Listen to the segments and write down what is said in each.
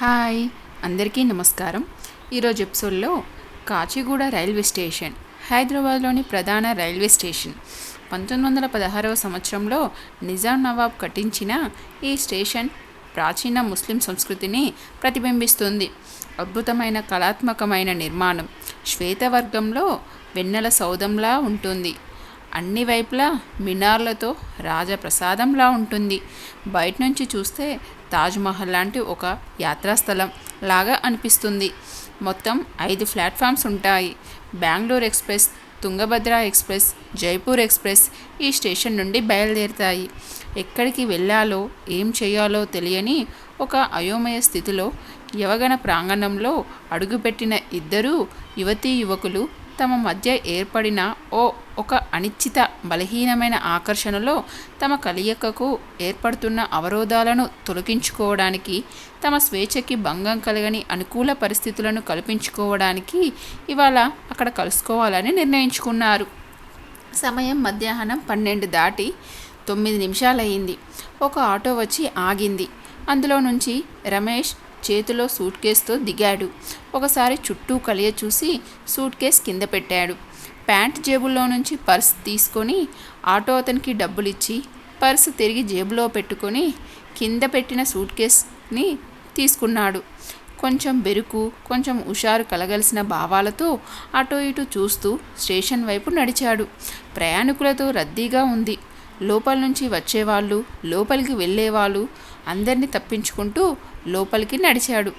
Hi అందరికీ నమస్కారం. ఈరోజు ఎపిసోడ్లో కాచిగూడ రైల్వే స్టేషన్ హైదరాబాద్లోని ప్రధాన రైల్వే స్టేషన్ పంతొమ్మిది వందల పదహారవ సంవత్సరంలో నిజాం నవాబ్ కట్టించిన ఈ స్టేషన్ ప్రాచీన ముస్లిం సంస్కృతిని ప్రతిబింబిస్తుంది. అద్భుతమైన కళాత్మకమైన నిర్మాణం శ్వేతవర్గంలో వెన్నెల సౌధంలా ఉంటుంది. అన్ని వైపులా మినార్లతో రాజప్రసాదంలా ఉంటుంది. బయట నుంచి చూస్తే తాజ్మహల్ లాంటి ఒక యాత్రాస్థలం లాగా అనిపిస్తుంది. మొత్తం ఐదు ప్లాట్ఫామ్స్ ఉంటాయి. Bengaluru express Tungabhadra express Jaipur express ఈ స్టేషన్ నుండి బయలుదేరుతాయి. ఎక్కడికి వెళ్ళాలో ఏం చేయాలో తెలియని ఒక అయోమయ స్థితిలో యవగన ప్రాంగణంలో అడుగుపెట్టిన ఇద్దరు యువతీ యువకులు తమ మధ్య ఏర్పడిన ఓ ఒక అనిశ్చిత బలహీనమైన ఆకర్షణలో తమ కలియకకు ఏర్పడుతున్న అవరోధాలను తొలగించుకోవడానికి తమ స్వేచ్ఛకి భంగం కలగని అనుకూల పరిస్థితులను కల్పించుకోవడానికి ఇవాళ అక్కడ కలుసుకోవాలని నిర్ణయించుకున్నారు. సమయం మధ్యాహ్నం పన్నెండు దాటి తొమ్మిది నిమిషాలయ్యింది. ఒక ఆటో వచ్చి ఆగింది. అందులో నుంచి రమేష్ చేతిలో సూట్ కేసుతో దిగాడు. ఒకసారి చుట్టూ కలియ చూసి సూట్ కేస్ కింద పెట్టాడు. ప్యాంట్ జేబుల్లో నుంచి పర్స్ తీసుకొని ఆటో అతనికి డబ్బులిచ్చి పర్స్ తిరిగి జేబులో పెట్టుకొని కింద పెట్టిన సూట్ కేస్ని తీసుకున్నాడు. కొంచెం బెరుకు కొంచెం హుషారు కలగలిసిన భావాలతో అటు ఇటు చూస్తూ స్టేషన్ వైపు నడిచాడు. ప్రయాణికులతో రద్దీగా ఉంది. లోపల నుంచి వచ్చేవాళ్ళు లోపలికి వెళ్ళేవాళ్ళు అందరినీ తప్పించుకుంటూ లోపలికి నడిచాడు.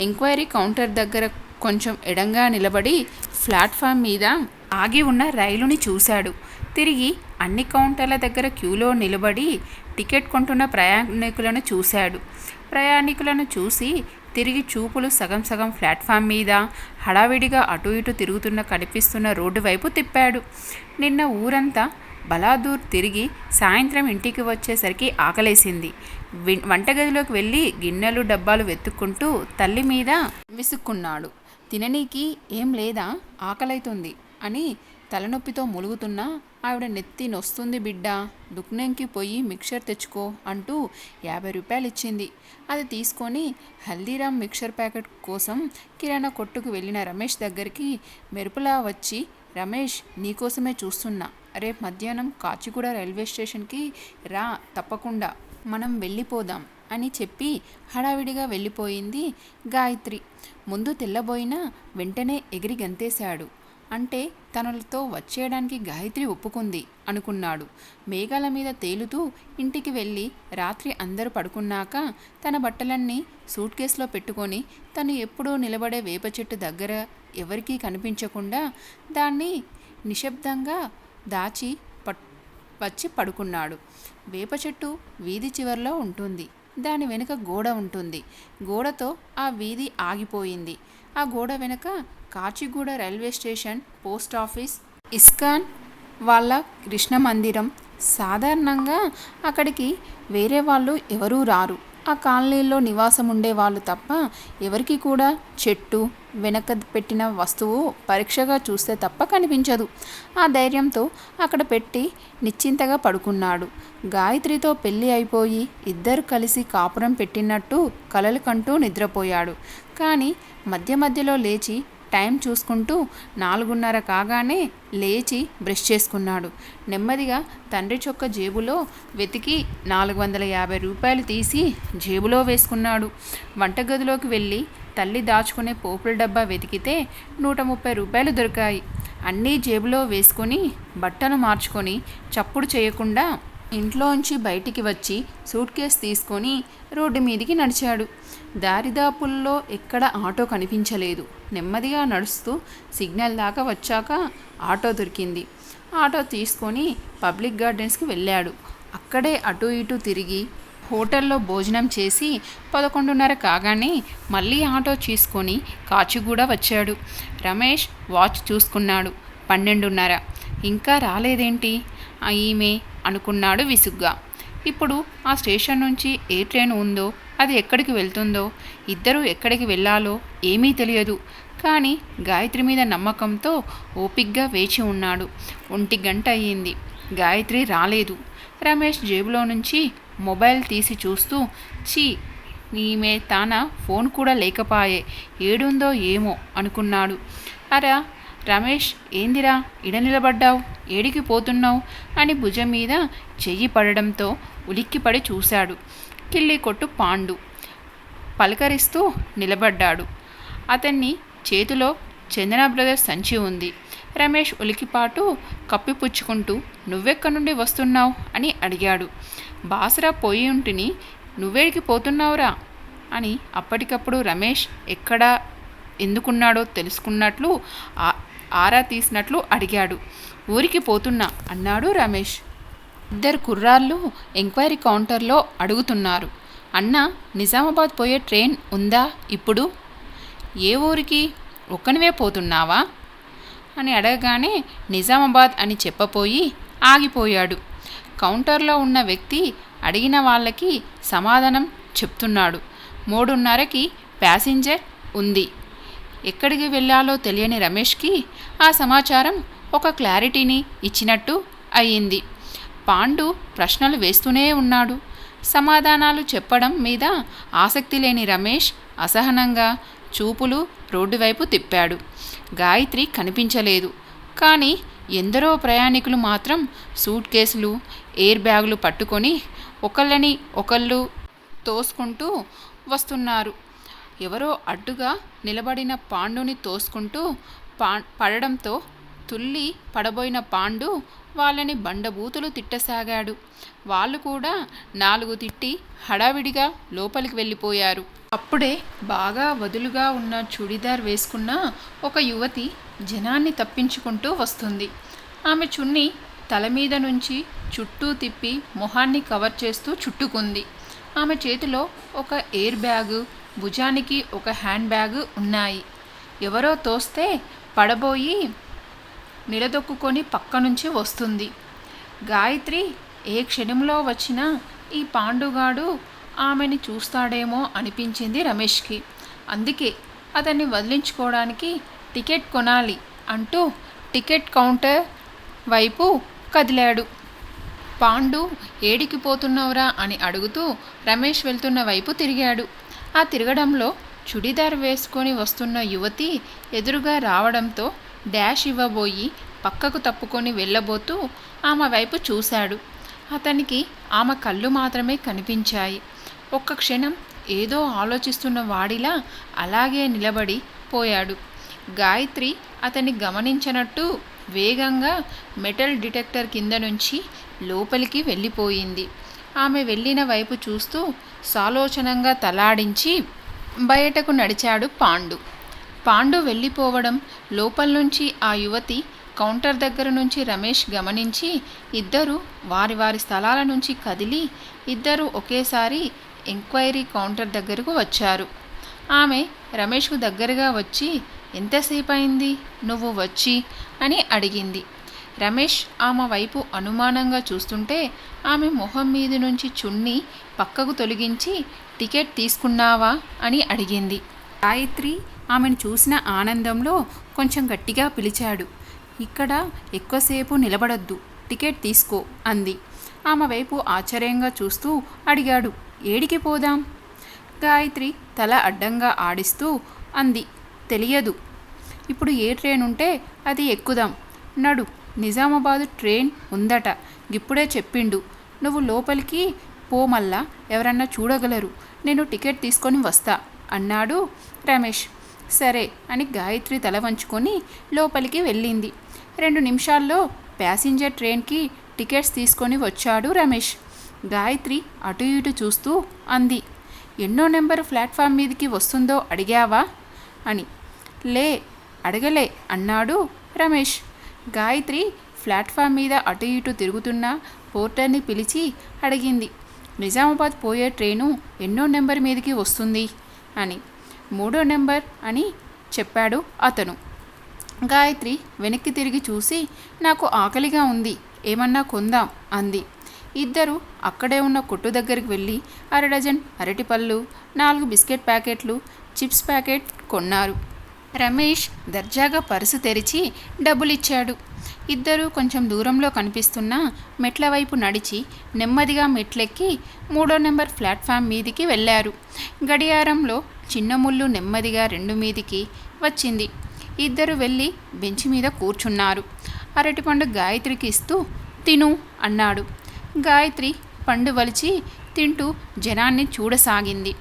ఎంక్వైరీ కౌంటర్ దగ్గర కొంచెం ఎడంగా నిలబడి ప్లాట్ఫామ్ మీద ఆగి ఉన్న రైలుని చూశాడు. తిరిగి అన్ని కౌంటర్ల దగ్గర క్యూలో నిలబడి టికెట్ కొంటున్న ప్రయాణికులను చూశాడు. ప్రయాణికులను చూసి తిరిగి చూపులు సగం సగం ప్లాట్ఫామ్ మీద హడావిడిగా అటు ఇటు తిరుగుతున్న కనిపిస్తున్న రోడ్డు వైపు తిప్పాడు. నిన్న ఊరంతా బలాదూర్ తిరిగి సాయంత్రం ఇంటికి వచ్చేసరికి ఆకలేసింది. వంటగదిలోకి వెళ్ళి గిన్నెలు డబ్బాలు వెతుక్కుంటూ తల్లి మీద విసుక్కున్నాడు. తిననీకి ఏం లేదా? ఆకలైతుంది అని తలనొప్పితో ములుగుతున్నా ఆవిడ నెత్తి నొస్తుంది బిడ్డ దుక్నెంకి పోయి మిక్చర్ తెచ్చుకో అంటూ యాభై రూపాయలు ఇచ్చింది అది తీసుకొని హల్దీరామ్ మిక్చర్ ప్యాకెట్ కోసం కిరాణా కొట్టుకు వెళ్ళిన రమేష్ దగ్గరికి మెరుపులా వచ్చి రమేష్ నీకోసమే చూస్తున్నా. రేపు మధ్యాహ్నం కాచిగూడ రైల్వే స్టేషన్కి రా తప్పకుండా. మనం వెళ్ళిపోదాం అని చెప్పి హడావిడిగా వెళ్ళిపోయింది గాయత్రి. ముందు తెల్లబోయినా వెంటనే ఎగిరి గంతేశాడు. అంటే తనలతో వచ్చేయడానికి గాయత్రి ఒప్పుకుంది అనుకున్నాడు. మేఘాల మీద తేలుతూ ఇంటికి వెళ్ళి రాత్రి అందరూ పడుకున్నాక తన బట్టలన్నీ సూట్ కేసులో పెట్టుకొని తను ఎప్పుడూ నిలబడే వేప చెట్టు దగ్గర ఎవరికీ కనిపించకుండా దాన్ని నిశ్శబ్దంగా దాచి వచ్చి పడుకున్నాడు. వేప చెట్టు వీధి చివరిలో ఉంటుంది. దాని వెనుక గోడ ఉంటుంది. గోడతో ఆ వీధి ఆగిపోయింది. ఆ గోడ వెనుక Kacheguda railway station post office ISKCON వాళ్ళ కృష్ణ మందిరం సాధారణంగా అక్కడికి వేరే వాళ్ళు ఎవరూ రారు. ఆ కాలనీలో నివాసం ఉండే వాళ్ళు తప్ప ఎవరికి కూడా చెట్టు వెనక పెట్టిన వస్తువు పరీక్షగా చూస్తే తప్ప కనిపించదు. ఆ ధైర్యంతో అక్కడ పెట్టి నిశ్చింతగా పడుకున్నాడు. గాయత్రితో పెళ్ళి అయిపోయి ఇద్దరు కలిసి కాపురం పెట్టినట్టు కలలు కంటూ నిద్రపోయాడు. కానీ మధ్య మధ్యలో లేచి టైం చూసుకుంటూ నాలుగున్నర కాగానే లేచి బ్రష్ చేసుకున్నాడు. నెమ్మదిగా తండ్రి చొక్క జేబులో వెతికి నాలుగు వందల యాభై రూపాయలు తీసి జేబులో వేసుకున్నాడు. వంటగదిలోకి వెళ్ళి తల్లి దాచుకునే పోపుల డబ్బా వెతికితే నూట ముప్పై రూపాయలు దొరికాయి. అన్నీ జేబులో వేసుకొని బట్టలు మార్చుకొని చప్పుడు చేయకుండా ఇంట్లోంచి బయటికి వచ్చి సూట్ కేసు తీసుకొని రోడ్డు మీదికి నడిచాడు. దారిదాపుల్లో ఎక్కడ ఆటో కనిపించలేదు. నెమ్మదిగా నడుస్తూ సిగ్నల్ దాకా వచ్చాక ఆటో దొరికింది. ఆటో తీసుకొని పబ్లిక్ గార్డెన్స్కి వెళ్ళాడు. అక్కడే అటు ఇటు తిరిగి హోటల్లో భోజనం చేసి పదకొండున్నర కాగానే మళ్ళీ ఆటో తీసుకొని కాచిగూడ వచ్చాడు. రమేష్ వాచ్ చూసుకున్నాడు. పన్నెండున్నర. ఇంకా రాలేదేంటి? ఈమె అనుకున్నాడు విసుగ్గా. ఇప్పుడు ఆ స్టేషన్ నుంచి ఏ ట్రైన్ ఉందో అది ఎక్కడికి వెళ్తుందో ఇద్దరు ఎక్కడికి వెళ్ళాలో ఏమీ తెలియదు. కానీ గాయత్రి మీద నమ్మకంతో ఓపిగ్గా వేచి ఉన్నాడు. ఒంటి గంట అయ్యింది. గాయత్రి రాలేదు. రమేష్ జేబులో నుంచి మొబైల్ తీసి చూస్తూ చీ ఈమె తాన ఫోన్ కూడా లేకపాయే ఏడుందో ఏమో అనుకున్నాడు. అరా రమేష్ ఏందిరా ఇడ నిలబడ్డావు ఏడికి పోతున్నావు అని భుజం మీద చెయ్యి పడడంతో ఉలిక్కిపడి చూశాడు. కిల్లి కొట్టు పాండు. పలకరిస్తూ నిలబడ్డాడు. అతన్ని చేతిలో చందన బ్రదర్స్ సంచి ఉంది. రమేష్ ఉలికిపాటు కప్పిపుచ్చుకుంటూ నువ్వెక్కడి నుండి వస్తున్నావు? అని అడిగాడు. బాసరా పోయి ఉంటిని నువ్వేడికి పోతున్నావురా? అని అప్పటికప్పుడు రమేష్ ఎక్కడ ఎందుకున్నాడో తెలుసుకున్నట్లు ఆ- ఆరా తీసినట్లు అడిగాడు. ఊరికి పోతున్నా అన్నాడు రమేష్. ఇద్దరు కుర్రాళ్ళు ఎంక్వైరీ కౌంటర్లో అడుగుతున్నారు. అన్న నిజామాబాద్ పోయే ట్రైన్ ఉందా ఇప్పుడు? ఏ ఊరికి? ఒక్కనివే పోతున్నావా? అని అడగగానే నిజామాబాద్ అని చెప్పపోయి ఆగిపోయాడు. కౌంటర్లో ఉన్న వ్యక్తి అడిగిన వాళ్ళకి సమాధానం చెప్తున్నాడు. మూడున్నరకి ప్యాసింజర్ ఉంది. ఎక్కడికి వెళ్ళాలో తెలియని రమేష్కి ఆ సమాచారం ఒక క్లారిటీని ఇచ్చినట్టు అయ్యింది. పాండు ప్రశ్నలు వేస్తూనే ఉన్నాడు. సమాధానాలు చెప్పడం మీద ఆసక్తి లేని రమేష్ అసహనంగా చూపులు రోడ్డు వైపు తిప్పాడు. గాయత్రి కనిపించలేదు. కానీ ఎందరో ప్రయాణికులు మాత్రం సూట్ కేసులు ఎయిర్ బ్యాగులు పట్టుకొని ఒకళ్ళని ఒకళ్ళు తోసుకుంటూ వస్తున్నారు. ఎవరో అడ్డుగా నిలబడిన పాండుని తోసుకుంటూ పా పడడంతో తుల్లి పడబోయిన పాండు వాళ్ళని బండబూతులు తిట్టసాగాడు. వాళ్ళు కూడా నాలుగు తిట్టి హడావిడిగా లోపలికి వెళ్ళిపోయారు. అప్పుడే బాగా వదులుగా ఉన్న చుడిదార్ వేసుకున్న ఒక యువతి జనాన్ని తప్పించుకుంటూ వస్తుంది. ఆమె చున్ని తల మీద నుంచి చుట్టూ తిప్పి మొహాన్ని కవర్ చేస్తూ చుట్టుకుంది. ఆమె చేతిలో ఒక ఎయిర్ బ్యాగు భుజానికి ఒక హ్యాండ్ బ్యాగ్ ఉన్నాయి. ఎవరో తోస్తే పడబోయి నిలదొక్కుకొని పక్క నుంచి వస్తుంది. గాయత్రి ఏ క్షణంలో వచ్చినా ఈ పాండుగాడు ఆమెని చూస్తాడేమో అనిపించింది రమేష్కి. అందుకే అతన్ని వదిలించుకోవడానికి టికెట్ కొనాలి అంటూ టికెట్ కౌంటర్ వైపు కదిలాడు. పాండు ఏడికి పోతున్నావురా అని అడుగుతూ రమేష్ వెళ్తున్న వైపు తిరిగాడు. ఆ తిరగడంలో చుడిదార్ వేసుకొని వస్తున్న యువతి ఎదురుగా రావడంతో డాష్ ఇవ్వబోయి పక్కకు తప్పుకొని వెళ్ళబోతూ ఆమె వైపు చూశాడు. అతనికి ఆమె కళ్ళు మాత్రమే కనిపించాయి. ఒక్క క్షణం ఏదో ఆలోచిస్తున్న వాడిలా అలాగే నిలబడి పోయాడు. గాయత్రి అతన్ని గమనించనట్టు వేగంగా మెటల్ డిటెక్టర్ కింద నుంచి లోపలికి వెళ్ళిపోయింది. ఆమె వెళ్ళిన వైపు చూస్తూ సాలోచనంగా తలాడించి బయటకు నడిచాడు పాండు. పాండు వెళ్ళిపోవడం లోపల నుంచి ఆ యువతి కౌంటర్ దగ్గర నుంచి రమేష్ గమనించి ఇద్దరు వారి వారి స్థలాల నుంచి కదిలి ఇద్దరు ఒకేసారి ఎంక్వైరీ కౌంటర్ దగ్గరకు వచ్చారు. ఆమె రమేష్కు దగ్గరగా వచ్చి ఎంతసేపు అయింది నువ్వు వచ్చి? అని అడిగింది. రమేష్ ఆమె వైపు అనుమానంగా చూస్తుంటే ఆమె మొహం మీది నుంచి చున్ని పక్కకు తొలగించి టికెట్ తీసుకున్నావా? అని అడిగింది. గాయత్రి ఆమెను చూసిన ఆనందంలో కొంచెం గట్టిగా పిలిచాడు. ఇక్కడ ఎక్కువసేపు నిలబడొద్దు. టికెట్ తీసుకో అంది. ఆమె వైపు ఆశ్చర్యంగా చూస్తూ అడిగాడు ఏడికి పోదాం? గాయత్రి తల అడ్డంగా ఆడిస్తూ అంది తెలియదు. ఇప్పుడు ఏ ట్రైన్ ఉంటే అది ఎక్కుదాం. నడు నిజామాబాదు ట్రైన్ ఉందట. ఇప్పుడే చెప్పిండు. నువ్వు లోపలికి పో మళ్ళా ఎవరన్నా చూడగలరు. నేను టికెట్ తీసుకొని వస్తా అన్నాడు రమేష్. సరే అని గాయత్రి తల వంచుకొని లోపలికి వెళ్ళింది. రెండు నిమిషాల్లో ప్యాసింజర్ ట్రైన్కి టికెట్స్ తీసుకొని వచ్చాడు రమేష్. గాయత్రి అటు ఇటు చూస్తూ అంది ఎన్నో నెంబర్ ప్లాట్ఫామ్ మీదకి వస్తుందో అడిగావా? అని. లే అడగలే అన్నాడు రమేష్. గాయత్రి ప్లాట్ఫామ్ మీద అటు ఇటు తిరుగుతున్న పోర్టర్ని పిలిచి అడిగింది నిజామాబాద్ పోయే ట్రైను ఎన్నో నెంబర్ మీదకి వస్తుంది? అని. మూడో నెంబర్ అని చెప్పాడు అతను. గాయత్రి వెనక్కి తిరిగి చూసి నాకు ఆకలిగా ఉంది ఏమన్నా కొందాం అంది. ఇద్దరు అక్కడే ఉన్న కొట్టు దగ్గరికి వెళ్ళి అర డజన్ అరటిపళ్ళు నాలుగు బిస్కెట్ ప్యాకెట్లు చిప్స్ ప్యాకెట్ కొన్నారు. రమేష్ దర్జాగా పర్సు తెరిచి డబ్బులిచ్చాడు. ఇద్దరూ కొంచెం దూరంలో కనిపిస్తున్న మెట్ల వైపు నడిచి నెమ్మదిగా మెట్లెక్కి మూడో నెంబర్ ప్లాట్ఫామ్ మీదికి వెళ్ళారు. గడియారంలో చిన్నముళ్ళు నెమ్మదిగా రెండు మీదికి వచ్చింది. ఇద్దరు వెళ్ళి బెంచి మీద కూర్చున్నారు. అరటిపండు గాయత్రికి ఇస్తూ తిను అన్నాడు. గాయత్రి పండు వలిచి తింటూ జనాన్ని చూడసాగింది.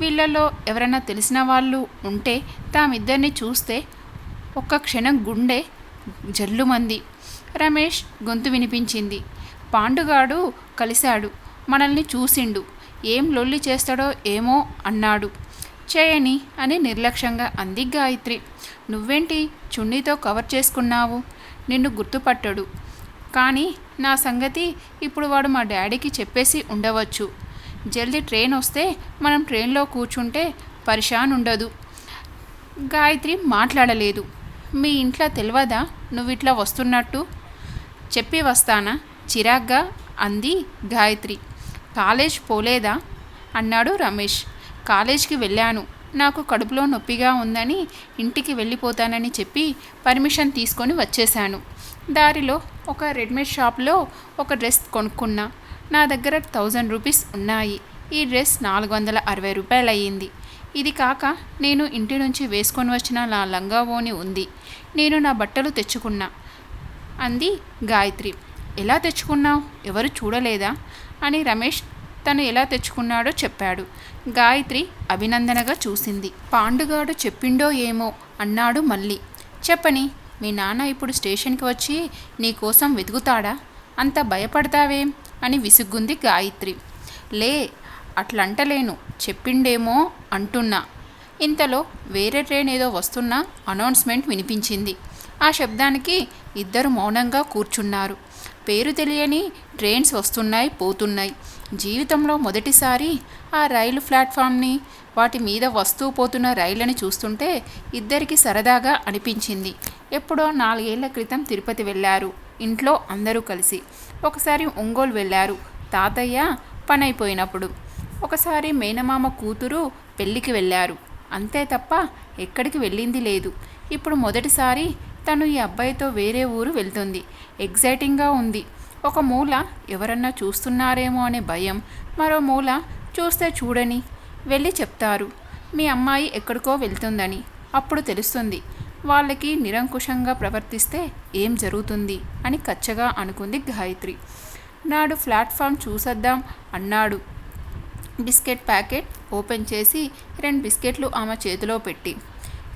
వీళ్ళల్లో ఎవరైనా తెలిసిన వాళ్ళు ఉంటే తామిద్దరిని చూస్తే ఒక్క క్షణం గుండె జల్లుమంది. రమేష్ గొంతు వినిపించింది. పాండుగాడు కలిశాడు. మనల్ని చూసిండు. ఏం లొల్లి చేస్తాడో ఏమో అన్నాడు. చేయని అని నిర్లక్ష్యంగా అంది గాయత్రి. నువ్వేంటి చున్నీతో కవర్ చేసుకున్నావు? నిన్ను గుర్తుపట్టడు. కానీ నా సంగతి ఇప్పుడు వాడు మా డాడీకి చెప్పేసి ఉండవచ్చు. జల్దీ ట్రైన్ వస్తే మనం ట్రైన్లో కూర్చుంటే పరిషాన్ ఉండదు. గాయత్రి మాట్లాడలేదు. మీ ఇంట్లో తెలియదా నువ్వు ఇట్లా వస్తున్నట్టు? చెప్పి వస్తానా? చిరాగ్గా అంది గాయత్రి. కాలేజ్ పోలేదా? అన్నాడు రమేష్. కాలేజ్కి వెళ్ళాను. నాకు కడుపులో నొప్పిగా ఉందని ఇంటికి వెళ్ళిపోతానని చెప్పి పర్మిషన్ తీసుకొని వచ్చేశాను. దారిలో ఒక రెడీమేడ్ షాప్లో ఒక డ్రెస్ కొనుక్కున్నా. నా దగ్గర థౌజండ్ రూపీస్ ఉన్నాయి. ఈ డ్రెస్ నాలుగు వందల అరవై రూపాయలు అయ్యింది ఇది కాక నేను ఇంటి నుంచి వేసుకొని వచ్చిన నా లంగా ఓని ఉంది. నేను నా బట్టలు తెచ్చుకున్నా. అంది గాయత్రి. ఎలా తెచ్చుకున్నావు? ఎవరు చూడలేదా? అని రమేష్ తను ఎలా తెచ్చుకున్నాడో చెప్పాడు. గాయత్రి అభినందనగా చూసింది. పాండుగాడు చెప్పిండో ఏమో అన్నాడు మళ్ళీ. చెప్పని మీ నాన్న ఇప్పుడు స్టేషన్కి వచ్చి నీకోసం వెతుకుతాడా? అంత భయపడతావేం? అని విసుగ్గుంది గాయత్రి. లే అట్లంటలేను. చెప్పిండేమో అంటున్నా. ఇంతలో వేరే ట్రైన్ ఏదో వస్తున్న అనౌన్స్మెంట్ వినిపించింది. ఆ శబ్దానికి ఇద్దరు మౌనంగా కూర్చున్నారు. పేరు తెలియని ట్రైన్స్ వస్తున్నాయి పోతున్నాయి. జీవితంలో మొదటిసారి ఆ రైలు ప్లాట్ఫామ్ని వాటి మీద వస్తూ పోతున్న రైళ్ళని చూస్తుంటే ఇద్దరికి సరదాగా అనిపించింది. ఎప్పుడో నాలుగేళ్ళ క్రితం తిరుపతి వెళ్ళారు. ఇంట్లో అందరూ కలిసి. ఒకసారి ఒంగోలు వెళ్ళారు. తాతయ్య పనైపోయినప్పుడు. ఒకసారి మేనమామ కూతురు పెళ్ళికి వెళ్ళారు. అంతే తప్ప ఎక్కడికి వెళ్ళింది లేదు. ఇప్పుడు మొదటిసారి తను ఈ అబ్బాయితో వేరే ఊరు వెళ్తుంది. ఎగ్జైటింగ్గా ఉంది. ఒక మూల ఎవరన్నా చూస్తున్నారేమో అనే భయం మరో మూల చూస్తే చూడని వెళ్ళి చెప్తారు. మీ అమ్మాయి ఎక్కడికో వెళ్తుందని. అప్పుడు తెలుస్తుంది. వాళ్ళకి నిరంకుశంగా ప్రవర్తిస్తే ఏం జరుగుతుంది? అని కచ్చగా అనుకుంది గాయత్రి. నాడు ప్లాట్ఫామ్ చూసొద్దాం అన్నాడు. బిస్కెట్ ప్యాకెట్ ఓపెన్ చేసి రెండు బిస్కెట్లు ఆమె చేతిలో పెట్టి.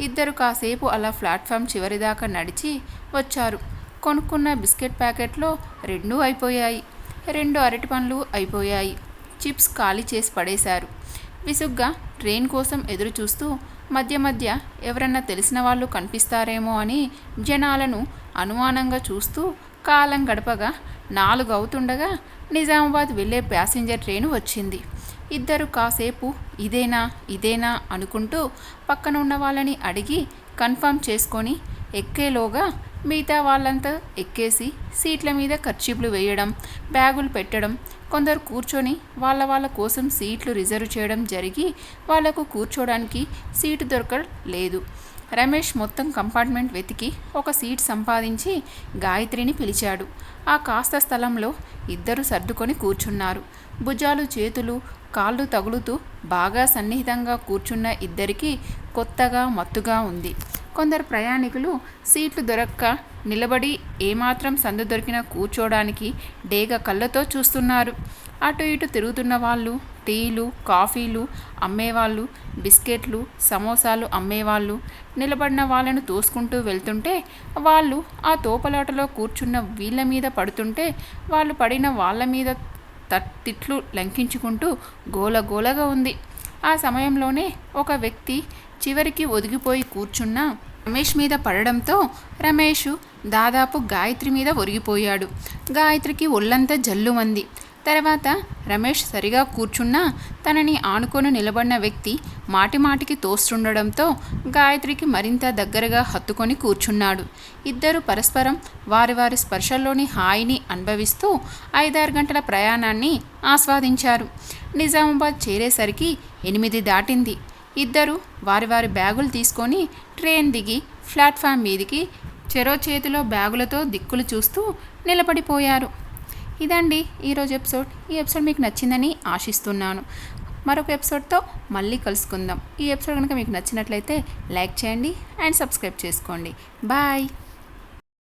ఇద్దరు కాసేపు అలా ప్లాట్ఫామ్ చివరిదాకా నడిచి వచ్చారు. కొనుక్కున్న బిస్కెట్ ప్యాకెట్లో రెండూ అయిపోయాయి. రెండు అరటి పండ్లు అయిపోయాయి. చిప్స్ ఖాళీ చేసి పడేశారు. విసుగ్గా ట్రైన్ కోసం ఎదురు చూస్తూ మధ్య మధ్య ఎవరన్నా తెలిసిన వాళ్ళు కనిపిస్తారేమో అని జనాలను అనుమానంగా చూస్తూ కాలం గడపగా నాలుగు అవుతుండగా నిజామాబాద్ వెళ్ళే ప్యాసింజర్ ట్రైన్ వచ్చింది. ఇద్దరు కాసేపు ఇదేనా ఇదేనా అనుకుంటూ పక్కన ఉన్న వాళ్ళని అడిగి కన్ఫర్మ్ చేసుకొని ఎక్కేలోగా మిగతా వాళ్ళంతా ఎక్కేసి సీట్ల మీద ఖర్చీపులు వేయడం బ్యాగులు పెట్టడం కొందరు కూర్చొని వాళ్ళ వాళ్ళ కోసం సీట్లు రిజర్వ్ చేయడం జరిగి వాళ్ళకు కూర్చోడానికి సీటు దొరకడం లేదు రమేష్ మొత్తం కంపార్ట్మెంట్ వెతికి ఒక సీట్ సంపాదించి గాయత్రిని పిలిచాడు. ఆ కాస్త స్థలంలో ఇద్దరు సర్దుకొని కూర్చున్నారు. భుజాలు చేతులు కాళ్ళు తగులుతూ బాగా సన్నిహితంగా కూర్చున్న ఇద్దరికి కొత్తగా మత్తుగా ఉంది. కొందరు ప్రయాణికులు సీట్లు దొరక్క నిలబడి ఏమాత్రం సందు దొరికినా కూర్చోడానికి డేగ కళ్ళతో చూస్తున్నారు. అటు ఇటు తిరుగుతున్న వాళ్ళు టీలు కాఫీలు అమ్మేవాళ్ళు బిస్కెట్లు సమోసాలు అమ్మేవాళ్ళు. నిలబడిన వాళ్ళను తోసుకుంటూ వెళ్తుంటే వాళ్ళు ఆ తోపలాటలో కూర్చున్న వీళ్ళ మీద పడుతుంటే వాళ్ళు పడిన వాళ్ళ మీద తిట్లు లంకించుకుంటూ గోలగోలగా ఉంది. ఆ సమయంలోనే ఒక వ్యక్తి చివరికి ఒదిగిపోయి కూర్చున్న రమేష్ మీద పడడంతో రమేష్ దాదాపు గాయత్రి మీద ఒరిగిపోయాడు. గాయత్రికి ఒళ్ళంతా జల్లుమంది తర్వాత రమేష్ సరిగా కూర్చున్నా తనని ఆనుకొని నిలబడిన వ్యక్తి మాటిమాటికి తోస్తుండడంతో గాయత్రికి మరింత దగ్గరగా హత్తుకొని కూర్చున్నాడు. ఇద్దరు పరస్పరం వారి వారి స్పర్శల్లోని హాయిని అనుభవిస్తూ ఐదారు గంటల ప్రయాణాన్ని ఆస్వాదించారు. నిజామాబాద్ చేరేసరికి ఎనిమిది దాటింది. ఇద్దరు వారి వారి బ్యాగులు తీసుకొని ట్రైన్ దిగి ప్లాట్ఫామ్ మీదికి చెరో చేతిలో బ్యాగులతో దిక్కులు చూస్తూ నిలబడిపోయారు. ఇదండి ఈరోజు ఎపిసోడ్. ఈ ఎపిసోడ్ మీకు నచ్చిందని ఆశిస్తున్నాను. మరొక ఎపిసోడ్తో మళ్ళీ కలుసుకుందాం. ఈ ఎపిసోడ్ కనుక మీకు నచ్చినట్లయితే లైక్ చేయండి అండ్ సబ్స్క్రైబ్ చేసుకోండి. బాయ్.